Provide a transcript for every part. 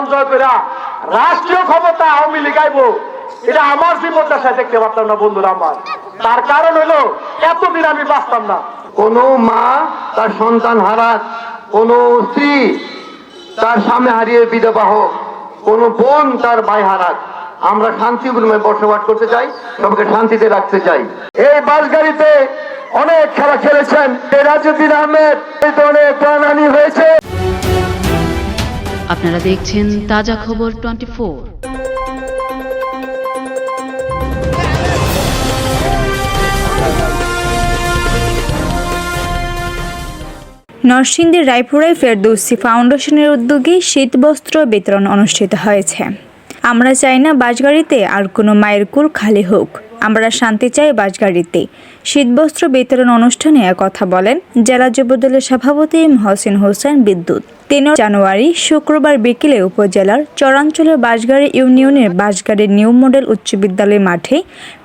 মন জয় করে রাষ্ট্রীয় ক্ষমতা আওয়ামী লীগ আইবো। এটা আমার জীবনদশায় দেখতে পারতাম না বন্ধুরা আমার। তার কারণ হলো এতদিন আমি বাঁচতাম না। কোনো মা তার সন্তান হারাক কোনো স্ত্রী তার স্বামী হারিয়ে বিধবা হোক কোনো বোন তার ভাই হারাক। আমরা শান্তিপূর্ণে বসবাস করতে চাই সবকে শান্তিতে রাখতে চাই। এই বাস গাড়িতে অনেক খেলা খেলেছেন। এই রাজুদ্দিন আহমেদ এই অনেক প্রাণহানি হয়েছে। আপনারা দেখছেন তাজা খবর টোয়েন্টি নরসিংদীর রায়পুরায় ফেরদৌসি ফাউন্ডেশনের উদ্যোগে শীতবস্ত্র বিতরণ অনুষ্ঠিত হয়েছে। আমরা চাই না বাসগাড়িতে আর কোনো মায়ের কুল খালি হোক। আমরা শান্তি চাই বাসগাড়িতে শীতবস্ত্র বিতরণ অনুষ্ঠানে কথা বলেন জেলা যুবদলের সভাপতি মহসিন হোসেন বিদ্যুৎ। তিন জানুয়ারি, শুক্রবার বিকেলে উপজেলার চরাঞ্চলের বাসগাড়ি ইউনিয়নের বাসগাড়ি নিউ মডেল উচ্চ বিদ্যালয় মাঠে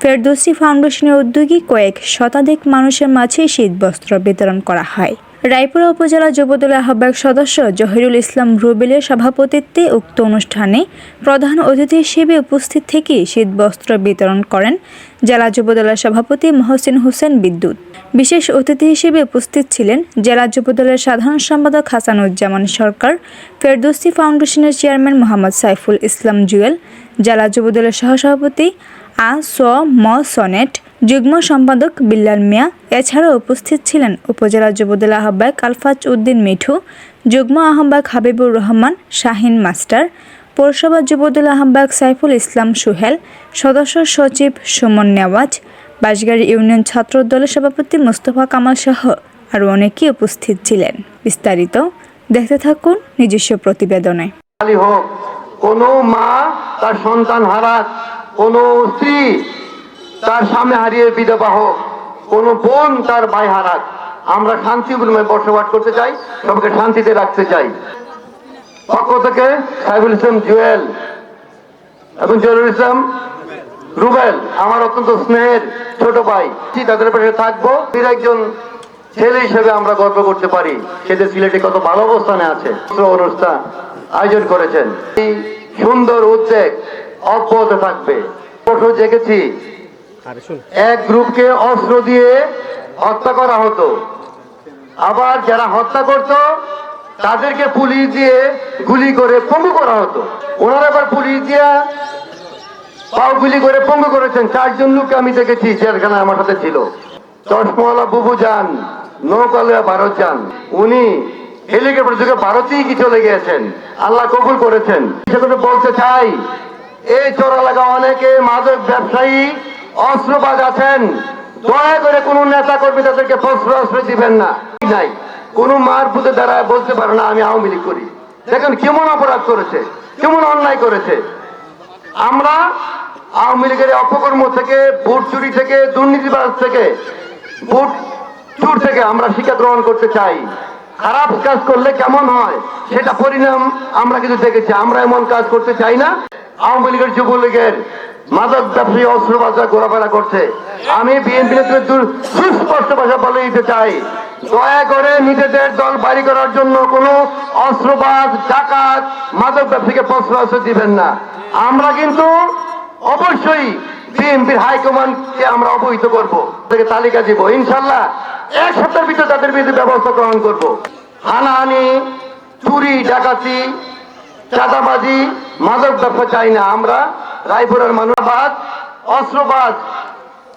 ফেরদৌসি ফাউন্ডেশনের উদ্যোগী কয়েক শতাধিক মানুষের মাঝে শীতবস্ত্র বিতরণ করা হয়। রায়পুরা উপজেলা যুবদলের আহ্বায়ক সদস্য জহিরুল ইসলাম রুবেলের সভাপতিত্বে উক্ত অনুষ্ঠানে প্রধান অতিথি হিসেবে উপস্থিত থেকে শীতবস্ত্র বিতরণ করেন জেলা যুবদলের সভাপতি মহসিন হোসেন বিদ্যুৎ। বিশেষ অতিথি হিসেবে উপস্থিত ছিলেন জেলা যুবদলের সাধারণ সম্পাদক হাসানুজ্জামান সরকার, ফেরদৌসি ফাউন্ডেশনের চেয়ারম্যান মোহাম্মদ সাইফুল ইসলাম জুয়েল, জেলা যুবদলের সহসভাপতি আ স ম সনেট যুগ্ম সম্পাদক বিল্লাল মিয়া, এছাড়াও উপস্থিত ছিলেন উপজেলা যুবদল আহ্বায়ক আলফাজ উদ্দিন মিঠু, যুগ্ম আহ্বায়ক হাবিবুর রহমান, শাহিন মাস্টার, পৌরসভা যুবদল আহ্বায়ক সাইফুল ইসলাম সুহেল, সদস্য সচিব সুমন নেওয়াজ বাসগাড়ি ইউনিয়ন ছাত্র দলের সভাপতি মোস্তফা কামাল সহ আরও অনেকেই উপস্থিত ছিলেন। বিস্তারিত দেখতে থাকুন নিজস্ব প্রতিবেদনে। কোনো মা তার সন্তান হারাক, কোনো স্ত্রী তার সামনে হারিয়ে বিধবা হোক, কোনো বোন তার ভাই হারাক। আমরা শান্তিপূর্ণে বসবাস করতে চাই সবকে শান্তিতে রাখতে চাই। পক্ষ থেকে সাইফুল ইসলাম জুয়েল এবং জহুরুল ইসলাম রুবেল, আমার অত্যন্ত স্নেহের ছোট ভাই তাদের পাশে থাকব। এর একজন ছেলে হিসেবে আমরা গর্ব করতে পারি। সেদের সিলেটে কত ভালো অবস্থানে আছে অনুষ্ঠান আয়োজন করেছেন। এই সুন্দর উদ্যোগ অব্যাহত থাকবে। পশু জেগেছি। এক গ্রুপকে অস্ত্র দিয়ে হত্যা করা হতো। আবার যারা হত্যা করত, তাদেরকে পুলিশ দিয়ে গুলি করে পঙ্গু করা হতো। ওনারা আবার পুলিশ দিয়া পাও গুলি করে পঙ্গু করেছেন। চারজন লোককে আমি দেখেছি, জেলখানায় আমার সাথে ছিল। চশমাওয়ালা বুবু যান নৌকালয়া ভারত যান, উনি হেলিকপ্টার যুগে ভারতেই কি চলে গিয়েছেন? আল্লাহ কবুল করেছেন। সেগুলো বলতে চাই, এই চোর এলাকা অনেকে মাদক ব্যবসায়ী অস্ত্রবাজ আছেন, দয়া করে কোন নেতা কর্মী তাদেরকে ফসল অস্ত্র দিবেন না। নাই। কোন মার পুঁতে দাঁড়ায় বলতে পারে না, আমি আওয়ামী লীগ করি। দেখেন কেমন অপরাধ করেছে, কেমন অন্যায় করেছে। আমরা আওয়ামী লীগের অপকর্ম থেকে, ভোট চুরি থেকে, দুর্নীতিবাজ থেকে, ভোট চুর থেকে আমরা শিক্ষা গ্রহণ করতে চাই। খারাপ কাজ করলে কেমন হয়, সেটা পরিণাম আমরা কিন্তু দেখেছি। আমরা এমন কাজ করতে চাই না। আওয়ামী লীগের যুবলীগের ঘোরাফেরা করছে। আমি বিএনপি দয়া করে নিজেদের দল করার জন্য কোনো অস্ত্রবাজ, ডাকাত আমরা কিন্তু অবশ্যই বিএনপির হাইকমান্ডকে আমরা অবহিত করব। তালিকা দিব। ইনশাল্লাহ এক সপ্তাহের ভিতরে তাদের বিরুদ্ধে ব্যবস্থা গ্রহণ করব। হানাহানি, চুরি, ডাকাতি, চাঁদাবাজি মাদক ব্যবসা চাই না। আমরা রায়পুরের মানবাদ অস্ত্রবাদ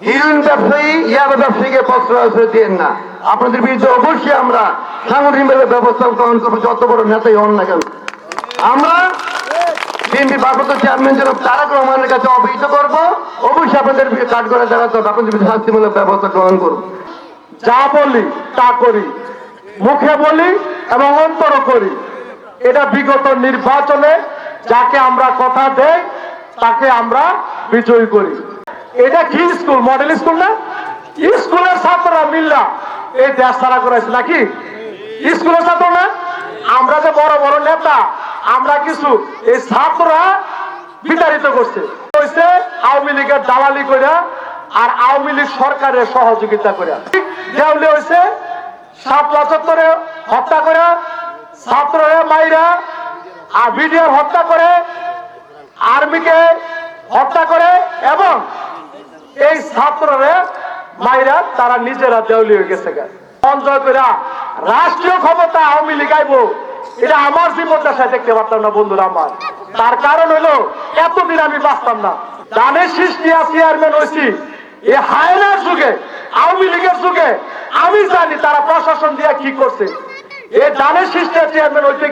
হিরোইন ব্যবসায়ী, ইয়াবা ব্যবসায়ীকে অস্ত্র দিয়েন না। আপনাদের বিরুদ্ধে অবশ্যই আমরা সাংগঠনিকভাবে ব্যবস্থা গ্রহণ করব, যত বড় নেতাই হন না কেন। আমরা বিএনপি ভারপ্রাপ্ত চেয়ারম্যান জনাব তারেক রহমানের কাছে অবহিত করব। অবশ্যই আপনাদের কাজ করে দাঁড়াতে হবে, আপনাদের শাস্তিমূলক ব্যবস্থা গ্রহণ করব। যা বলি, তা করি। মুখে বলি এবং অন্তর করি। এটা বিগত নির্বাচনে যাকে আমরা কথা দেই তাকে আমরা বিজয়ী করি। এটা কি স্কুল? মডেল স্কুল না? স্কুলের ছাত্ররা মিল্লা এই দেশ ছাড়া করেছে নাকি? স্কুলের ছাত্র না? আমরা যে বড় বড় নেতা, আমরা কিছু এই ছাত্ররা বিতাড়িত করছে। আওয়ামী লীগের দালালি করে আর আওয়ামী লীগ সরকারের সহযোগিতা করে দেউলে হয়েছে সাত চত্বরে হত্যা করে ছাত্ররা মাইরা আর বিডিআর হত্যা করে আর্মিকে হত্যা করে এবং এই ছাত্ররে মাইরা তারা নিজেরা দেউলি হয়ে গেছে। সঞ্জয় করে রাষ্ট্রীয় ক্ষমতা আওয়ামী লীগ আইবো। এটা আমার জীবনটা সাথে দেখতে পারতাম না, বন্ধুরা আমার। তার কারণ হলো এতদিন আমি বাঁচতাম না। দানের শীষ নিয়ে চেয়ারম্যান হয়েছি এ হায়নার যুগে, আওয়ামী লীগের যুগে, আমি জানি তারা প্রশাসন দিয়ে কি করছে। দানের শীষটা চেয়ারম্যান হইতে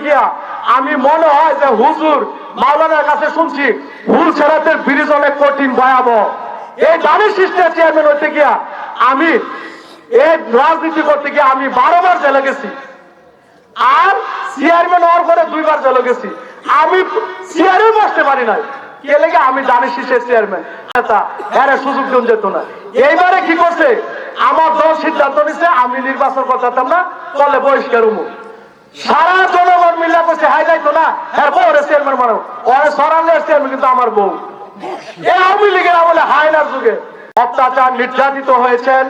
আমি মনে হয় যে হুজুর মাওলানার কাছে শুনছি ভুল ছেড়াতের ব্রিজ অনেক কঠিন ভয়াবহ। এই দানের সিস্টার চেয়ারম্যান হইতে গিয়া আমি এই রাজনীতি করতে গিয়ে আমি বারোবার জেলে গেছি। আর চেয়ারম্যান হওয়ার পরে দুইবার জেলে গেছি। আমি চেয়ারে বসতে পারি নাই। কে লেগে আমি জানি শীষের চেয়ারম্যান। হ্যাঁ রে, সুযোগ যেত না। এইবারে কি করছে? আমার দল সিদ্ধান্ত নিচ্ছে আমি নির্বাচন করতাম না বলে বহিষ্কার সারা জনগণ মিলা করছে হাই যাইতো না বউরে চেয়ারম্যান মানো ওরে চেয়ারম্যান কিন্তু আমার বউ। এই আওয়ামী লীগের আমলে হায়নার যুগে অত্যাচার নির্যাতিত হয়েছেন,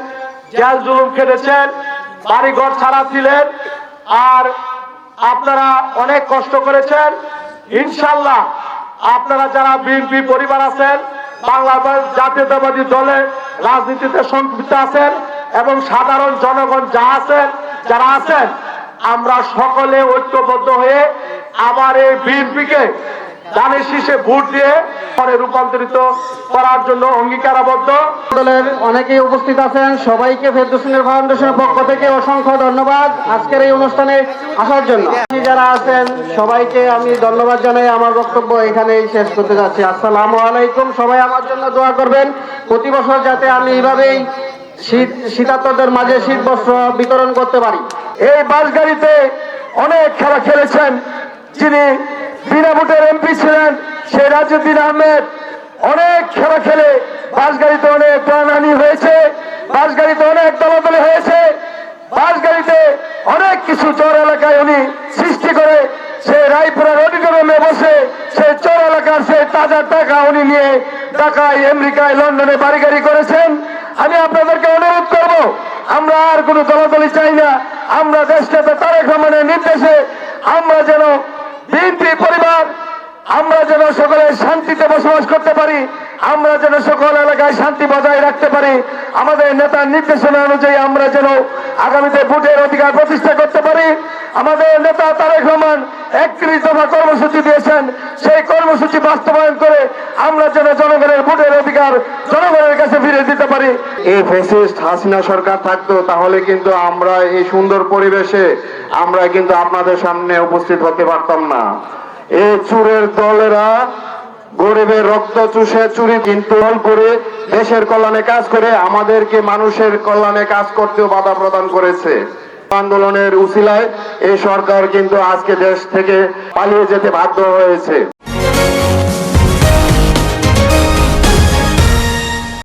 জেল জুলুম খেটেছেন, বাড়িঘর ছাড়া ছিলেন আর আপনারা অনেক কষ্ট করেছেন। ইনশাল্লাহ আপনারা যারা বিএনপি পরিবার আছেন বাংলাদেশ জাতীয়তাবাদী দলে রাজনীতিতে সম্পৃক্ত আছেন এবং সাধারণ জনগণ যা আছেন, যারা আছেন, আমরা সকলে ঐক্যবদ্ধ হয়ে আবার এই বিএনপিকে দানের শীষে ভোট দিয়ে পরে রূপান্তরিত করার জন্য অঙ্গীকারাবদ্ধ? দলের অনেকেই উপস্থিত আছেন। সবাইকে ফেরদৌসিনের ফাউন্ডেশনের পক্ষ থেকে অসংখ্য ধন্যবাদ আজকের এই অনুষ্ঠানে আসার জন্য। আপনি যারা আছেন সবাইকে আমি ধন্যবাদ জানাই। আমার বক্তব্য এখানেই শেষ করতে যাচ্ছি। আসসালামু আলাইকুম। সবাই আমার জন্য দোয়া করবেন। প্রতি বছর যাতে আমি এইভাবেই শীত শীতার্তদের মাঝে শীত বস্ত্র বিতরণ করতে পারি। এই বাসগাড়িতে অনেক খেলা খেলেছেন যিনি বিনা এমপি ছিলেন সেই রাজুদ্দিন আহমেদ। অনেক খেলা খেলে বাসগাড়িতে অনেক প্রাণহানি হয়েছে বাসগাড়িতে অনেক দলাদলি হয়েছে বাসগাড়িতে অনেক কিছু চর এলাকায় উনি সৃষ্টি করে সেই রায়পুরের অডিটোরিয়ামে বসে সেই চর এলাকার সে তাজা টাকা উনি নিয়ে ঢাকায়, আমেরিকায়, লন্ডনে বাড়ি গাড়ি করেছেন। আমি আপনাদেরকে অনুরোধ করব, আমরা আর কোনো দলাদলি চাই না, আমরা দেশটাতে তারেক রহমানের নির্দেশে আমরা যেন বিএনপি পরিবার, আমরা যেন সকলে শান্তিতে বসবাস করতে পারি, আমরা যেন সকল এলাকায় শান্তি বজায় রাখতে পারি, আমাদের নেতার নির্দেশনা অনুযায়ী আমরা যেন আগামীতে ভোটের অধিকার প্রতিষ্ঠা করতে পারি। আমাদের নেতা তারেক রহমান একত্রিশ দফা কর্মসূচি দিয়েছেন, সেই কর্মসূচি বাস্তবায়ন করে আমরা যেন জনগণের ভোটের অধিকার জনগণের কাছে ফিরে দিতে এই ফেসিস্ট হাসিনা সরকার থাকতো, তাহলে কিন্তু আমরা এই সুন্দর পরিবেশে আমরা কিন্তু আপনাদের সামনে উপস্থিত হতে পারতাম না। এই চুরের দলেরা গরিবের রক্ত চুষে চুরি কিন্তু করে দেশের কল্যাণে কাজ করে, আমাদেরকে মানুষের কল্যাণে কাজ করতেও বাধা প্রদান করেছে। আন্দোলনের উসিলায় এই সরকার কিন্তু আজকে দেশ থেকে পালিয়ে যেতে বাধ্য হয়েছে।